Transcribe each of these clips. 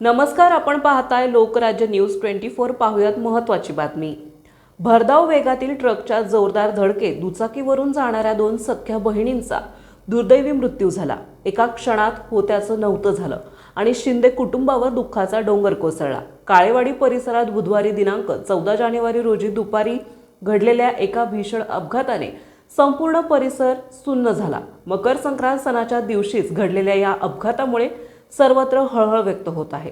नमस्कार आपण पाहताय लोकराज्य न्यूज ट्वेंटी फोर पाहूयात महत्त्वाची बातमी. भरधाव वेगातील ट्रकच्या जोरदार धडकेत दुचाकीवरून जाणाऱ्या दोन सख्या बहिणींचा दुर्दैवी मृत्यू झाला. एका क्षणात होत्याचं नव्हतं झालं आणि शिंदे कुटुंबावर दुःखाचा डोंगर कोसळला. काळेवाडी परिसरात बुधवारी दिनांक चौदा जानेवारी रोजी दुपारी घडलेल्या एका भीषण अपघाताने संपूर्ण परिसर सुन्न झाला. मकर संक्रांत सणाच्या दिवशीच घडलेल्या या अपघातामुळे सर्वत्र हळहळ व्यक्त होत आहे.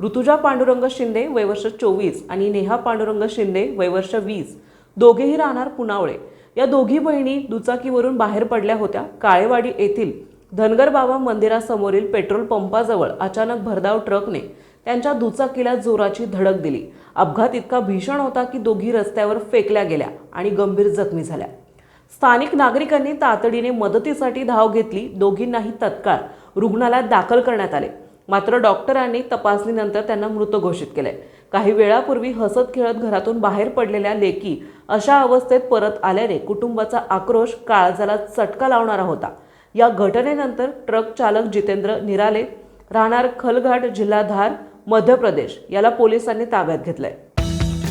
ऋतुजा पांडुरंग शिंदे वयवर्ष चोवीस आणि नेहा पांडुरंग शिंदे वयवर्ष वीस दोघेही राहणार पुनावळे. या दोघी बहिणी दुचाकीवरून बाहेर पडल्या होत्या काळेवाडी येथील धनगर बाबा मंदिरासमोरील पेट्रोल पंपाजवळ अचानक भरधाव ट्रकने त्यांच्या दुचाकीला जोराची धडक दिली. अपघात इतका भीषण होता की दोघी रस्त्यावर फेकल्या गेल्या आणि गंभीर जखमी झाल्या. स्थानिक नागरिकांनी तातडीने मदतीसाठी धाव घेतली दोघींनाही तत्काळ रुग्णालयात दाखल करण्यात आले. मात्र डॉक्टरांनी तपासणीनंतर त्यांना मृत घोषित केले. काही वेळापूर्वी हसत खेळत घरातून बाहेर पडलेल्या लेकी अशा अवस्थेत परत आल्याने कुटुंबाचा आक्रोश काळजाला चटका लावणारा होता. या घटनेनंतर ट्रक चालक जितेंद्र निराले राहणार खलघाट जिल्हा धार मध्य प्रदेश याला पोलिसांनी ताब्यात घेतलंय.